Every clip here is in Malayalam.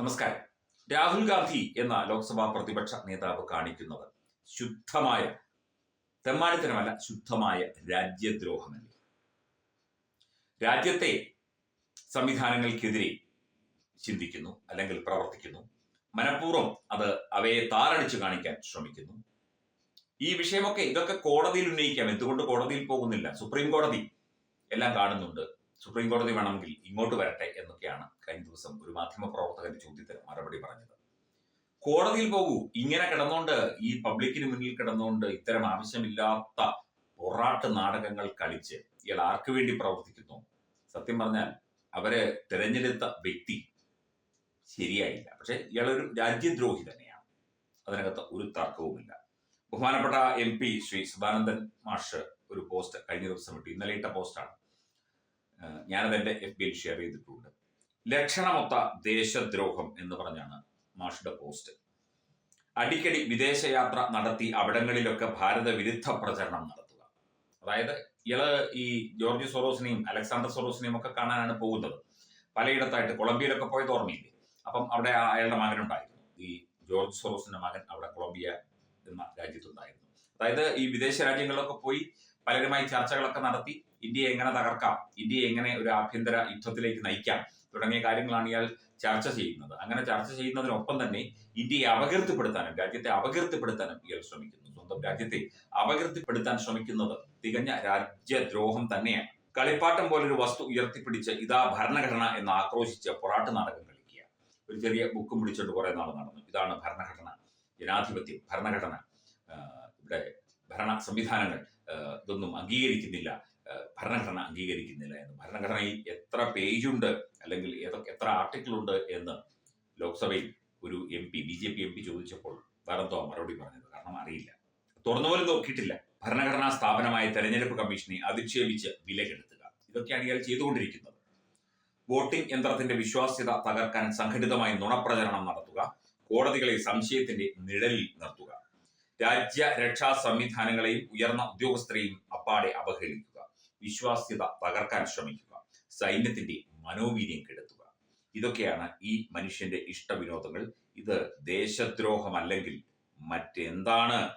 നമസ്കാരം. രാഹുൽ ഗാന്ധി എന്ന ലോക്സഭാ പ്രതിപക്ഷ നേതാവ് കാണിക്കുന്നത് ശുദ്ധമായ തെമ്മാടിത്തരമല്ല ശുദ്ധമായ രാജ്യദ്രോഹമല്ലേ? രാജ്യത്തെ സംവിധാനങ്ങൾക്കെതിരെ ചിന്തിക്കുന്നു അല്ലെങ്കിൽ പ്രവർത്തിക്കുന്നു. മനഃപൂർവം അത് അവയെ താറടിച്ചു കാണിക്കാൻ ശ്രമിക്കുന്നു. ഈ വിഷയമൊക്കെ ഇതൊക്കെ കോടതിയിൽ ഉന്നയിക്കാം. എന്തുകൊണ്ട് കോടതിയിൽ പോകുന്നില്ല? സുപ്രീം കോടതി എല്ലാം കാണുന്നുണ്ട്. സുപ്രീം കോടതി വേണമെങ്കിൽ ഇങ്ങോട്ട് വരട്ടെ എന്നൊക്കെയാണ് കഴിഞ്ഞ ദിവസം ഒരു മാധ്യമ പ്രവർത്തകന്റെ ചോദ്യത്തിന് മറുപടി പറഞ്ഞത്. കോടതിയിൽ പോകൂ. ഇങ്ങനെ കിടന്നുകൊണ്ട് ഈ പബ്ലിക്കിന് മുന്നിൽ കിടന്നുകൊണ്ട് ഇത്തരം ആവശ്യമില്ലാത്ത പൊറാട്ട് നാടകങ്ങൾ കളിച്ച് ഇയാൾ ആർക്ക് വേണ്ടി പ്രവർത്തിക്കുന്നു? സത്യം പറഞ്ഞാൽ അവർ തിരഞ്ഞെടുത്ത വ്യക്തി ശരിയായില്ല. പക്ഷെ ഇയാളൊരു രാജ്യദ്രോഹി തന്നെയാണ്. അതിനകത്ത് ഒരു തർക്കവുമില്ല. ബഹുമാനപ്പെട്ട എം പി ശ്രീ സദാനന്ദൻ മാഷ് ഒരു പോസ്റ്റ് കഴിഞ്ഞ ദിവസം ഇട്ടു. ഇന്നലെ ഇട്ട പോസ്റ്റാണ്. ഞാനത് എന്റെ എഫ് ബിയിൽ ഷെയർ ചെയ്തിട്ടുണ്ട്. ലക്ഷണമൊത്ത ദേശദ്രോഹം എന്ന് പറഞ്ഞാണ് മാഷുടെ പോസ്റ്റ് അടിക്കടി വിദേശയാത്ര നടത്തി അവിടങ്ങളിലൊക്കെ ഭാരത വിരുദ്ധ പ്രചരണം നടത്തുക. അതായത് ഇയാൾ ഈ ജോർജ് സൊറോസിനെയും അലക്സാണ്ടർ സൊറോസിനെയും ഒക്കെ കാണാനാണ് പോകുന്നത്. പലയിടത്തായിട്ട് കൊളംബിയയിലൊക്കെ പോയത് ഓർമ്മയില്ലേ? അപ്പം അവിടെ അയാളുടെ മകനുണ്ടായിരുന്നു. ഈ ജോർജ് സൊറോസിന്റെ മകൻ അവിടെ കൊളംബിയ എന്ന രാജ്യത്തുണ്ടായിരുന്നു. അതായത് ഈ വിദേശ രാജ്യങ്ങളിലൊക്കെ പോയി പലരുമായി ചർച്ചകളൊക്കെ നടത്തി ഇന്ത്യയെ എങ്ങനെ തകർക്കാം ഇന്ത്യയെ എങ്ങനെ ഒരു ആഭ്യന്തര യുദ്ധത്തിലേക്ക് നയിക്കാം തുടങ്ങിയ കാര്യങ്ങളാണ് ഇയാൾ ചർച്ച ചെയ്യുന്നത്. അങ്ങനെ ചർച്ച ചെയ്യുന്നതിനൊപ്പം തന്നെ ഇന്ത്യയെ അപകീർത്തിപ്പെടുത്താനും രാജ്യത്തെ അപകീർത്തിപ്പെടുത്താനും ഇയാൾ ശ്രമിക്കുന്നു. സ്വന്തം രാജ്യത്തെ അപകീർത്തിപ്പെടുത്താൻ ശ്രമിക്കുന്നത് തികഞ്ഞ രാജ്യദ്രോഹം തന്നെയാണ്. കളിപ്പാട്ടം പോലൊരു വസ്തു ഉയർത്തിപ്പിടിച്ച് ഇതാ ഭരണഘടന എന്ന് ആക്രോശിച്ച് പൊറാട്ട് നാടകം കളിക്കുക. ഒരു ചെറിയ ബുക്കും പിടിച്ചിട്ട് കുറെ നാൾ നടന്നു. ഇതാണ് ഭരണഘടന ജനാധിപത്യം ഭരണഘടന. ഇവിടെ ഭരണ സംവിധാനങ്ങൾ ഇതൊന്നും അംഗീകരിക്കുന്നില്ല. ഭരണഘടന അംഗീകരിക്കുന്നില്ല എന്ന്. ഭരണഘടനയിൽ എത്ര പേജുണ്ട് അല്ലെങ്കിൽ ഏതൊക്കെ എത്ര ആർട്ടിക്കിൾ ഉണ്ട് എന്ന് ലോക്സഭയിൽ ഒരു M P B J P M P ചോദിച്ചപ്പോൾ വേറെന്തോ മറുപടി പറഞ്ഞത്. കാരണം അറിയില്ല. തുറന്നു പോലും നോക്കിയിട്ടില്ല. ഭരണഘടനാ സ്ഥാപനമായ തെരഞ്ഞെടുപ്പ് കമ്മീഷനെ അധിക്ഷേപിച്ച് വിലകെടുത്തുക ഇതൊക്കെയാണ് ഇയാൾ ചെയ്തുകൊണ്ടിരിക്കുന്നത്. വോട്ടിംഗ് യന്ത്രത്തിന്റെ വിശ്വാസ്യത തകർക്കാൻ സംഘടിതമായി നുണപ്രചരണം നടത്തുക. കോടതികളെ സംശയത്തിന്റെ നിഴലിൽ നിർത്തുക. രാജ്യ രക്ഷാ സംവിധാനങ്ങളെയും ഉയർന്ന ഉദ്യോഗസ്ഥരെയും അപ്പാടെ അവഹേളിക്കുക. വിശ്വാസ്യത തകർക്കാൻ ശ്രമിക്കുക. സൈന്യത്തിന്റെ മനോവീര്യം കെടുത്തുക. ഇതൊക്കെയാണ് ഈ മനുഷ്യന്റെ ഇഷ്ടവിനോദങ്ങൾ. ഇത് ദേശദ്രോഹമല്ലെങ്കിൽ മറ്റെന്താണ്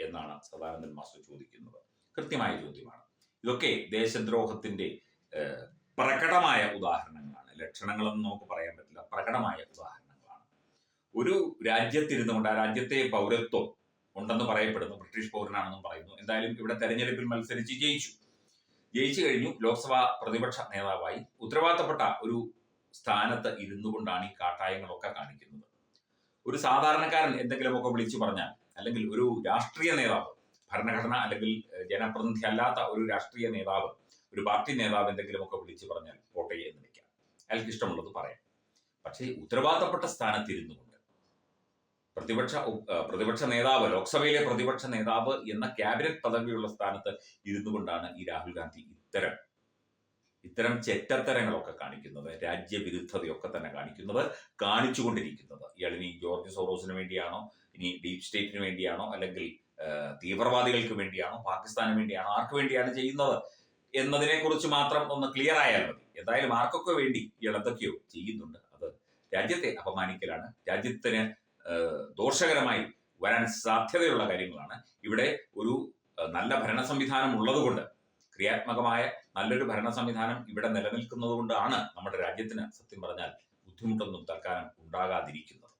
എന്നാണ് സദാനന്ദൻ മാസ്റ്റർ ചോദിക്കുന്നത്. കൃത്യമായ ചോദ്യമാണ്. ഇതൊക്കെ ദേശദ്രോഹത്തിന്റെ പ്രകടമായ ഉദാഹരണങ്ങളാണ്. ലക്ഷണങ്ങളൊന്നും നമുക്ക് പറയാൻ പറ്റില്ല. പ്രകടമായ ഉദാഹരണങ്ങളാണ്. ഒരു രാജ്യത്തിരുന്നുകൊണ്ട് ആ രാജ്യത്തെ പൗരത്വം ഉണ്ടെന്ന് പറയപ്പെടുന്നു. ബ്രിട്ടീഷ് പൗരനാണെന്നും പറയുന്നു. എന്തായാലും ഇവിടെ തെരഞ്ഞെടുപ്പിൽ മത്സരിച്ച് ജയിച്ചു. ജയിച്ചു കഴിഞ്ഞു. ലോക്സഭാ പ്രതിപക്ഷ നേതാവായി. ഉത്തരവാദിത്തപ്പെട്ട ഒരു സ്ഥാനത്ത് ഇരുന്നു കൊണ്ടാണ് ഈ കാട്ടായങ്ങളൊക്കെ കാണിക്കുന്നത്. ഒരു സാധാരണക്കാരൻ എന്തെങ്കിലുമൊക്കെ വിളിച്ചു പറഞ്ഞാൽ അല്ലെങ്കിൽ ഒരു രാഷ്ട്രീയ നേതാവ് ഭരണഘടന അല്ലെങ്കിൽ ജനപ്രതിനിധി അല്ലാത്ത ഒരു രാഷ്ട്രീയ നേതാവ് ഒരു പാർട്ടി നേതാവ് എന്തെങ്കിലുമൊക്കെ വിളിച്ചു പറഞ്ഞാൽ എന്ന് വെക്കാം അയാൾക്ക് ഇഷ്ടമുള്ളത് പറയാം. പക്ഷേ ഉത്തരവാദിത്തപ്പെട്ട സ്ഥാനത്തിരുന്നു പ്രതിപക്ഷ പ്രതിപക്ഷ നേതാവ് ലോക്സഭയിലെ പ്രതിപക്ഷ നേതാവ് എന്ന ക്യാബിനറ്റ് പദവിയുള്ള സ്ഥാനത്ത് ഇരുന്നു കൊണ്ടാണ് ഈ രാഹുൽ ഗാന്ധി ഇത്തരം ഇത്തരം ചെറ്റത്തരങ്ങളൊക്കെ കാണിക്കുന്നത് രാജ്യവിരുദ്ധതയൊക്കെ തന്നെ കാണിക്കുന്നത് കാണിച്ചുകൊണ്ടിരിക്കുന്നത്. ഇയാൾ ഇനി ജോർജ് സോറോസിന് വേണ്ടിയാണോ ഇനി ഡീപ് സ്റ്റേറ്റിന് വേണ്ടിയാണോ അല്ലെങ്കിൽ തീവ്രവാദികൾക്ക് വേണ്ടിയാണോ പാകിസ്ഥാന് വേണ്ടിയാണോ ആർക്ക് വേണ്ടിയാണ് ചെയ്യുന്നത് എന്നതിനെ കുറിച്ച് മാത്രം ഒന്ന് ക്ലിയർ ആയാൽ മതി. എന്തായാലും ആർക്കൊക്കെ വേണ്ടി ഇയാൾ എന്തൊക്കെയോ ചെയ്യുന്നുണ്ട്. അത് രാജ്യത്തെ അപമാനിക്കലാണ്. രാജ്യത്തിന് ദോഷകരമായി വരാൻ സാധ്യതയുള്ള കാര്യങ്ങളാണ്. ഇവിടെ ഒരു നല്ല ഭരണ സംവിധാനം ഉള്ളതുകൊണ്ട് ക്രിയാത്മകമായ നല്ലൊരു ഭരണ സംവിധാനം ഇവിടെ നിലനിൽക്കുന്നത് കൊണ്ടാണ് നമ്മുടെ രാജ്യത്തിന് സത്യം പറഞ്ഞാൽ ബുദ്ധിമുട്ടൊന്നും തൽക്കാലം ഉണ്ടാകാതിരിക്കുന്നത്.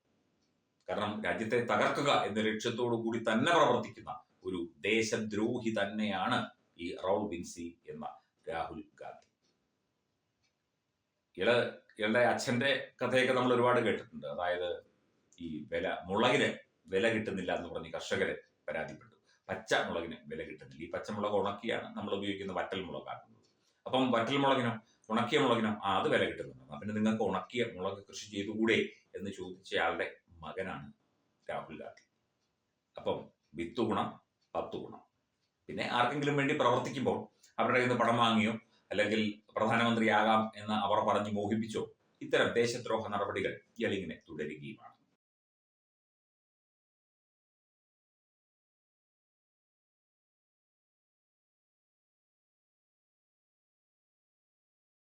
കാരണം രാജ്യത്തെ തകർക്കുക എന്ന ലക്ഷ്യത്തോടു കൂടി തന്നെ പ്രവർത്തിക്കുന്ന ഒരു ദേശദ്രോഹി തന്നെയാണ് ഈ റൗൾ ബിൻസി എന്ന രാഹുൽ ഗാന്ധി. ഇള ഇളുടെ അച്ഛന്റെ കഥയൊക്കെ നമ്മൾ ഒരുപാട് കേട്ടിട്ടുണ്ട്. അതായത് ഈ വില മുളകിന് വില കിട്ടുന്നില്ല എന്ന് പറഞ്ഞ് കർഷകര് പരാതിപ്പെട്ടു. പച്ച മുളകിന് വില കിട്ടുന്നില്ല. ഈ പച്ചമുളക് ഉണക്കിയാണ് നമ്മൾ ഉപയോഗിക്കുന്ന വറ്റൽ മുളകാക്കുന്നത്. അപ്പം വറ്റൽ മുളകിനോ ഉണക്കിയ മുളകിനോ ആ അത് വില കിട്ടുന്നുണ്ട്. പിന്നെ നിങ്ങൾക്ക് ഉണക്കിയ മുളക് കൃഷി ചെയ്തുകൂടെ എന്ന് ചോദിച്ചയാളുടെ മകനാണ് രാഹുൽ ഗാന്ധി. അപ്പം വിത്ത് ഗുണം പത്ത് ഗുണം. പിന്നെ ആർക്കെങ്കിലും വേണ്ടി പ്രവർത്തിക്കുമ്പോൾ അവരുടെ കയ്യിൽ നിന്ന് പണം വാങ്ങിയോ അല്ലെങ്കിൽ പ്രധാനമന്ത്രിയാകാം എന്ന് അവർ പറഞ്ഞ് മോഹിപ്പിച്ചോ ഇത്തരം ദേശദ്രോഹ നടപടികൾ ഇയാളിങ്ങനെ തുടരുകയുമാണ്.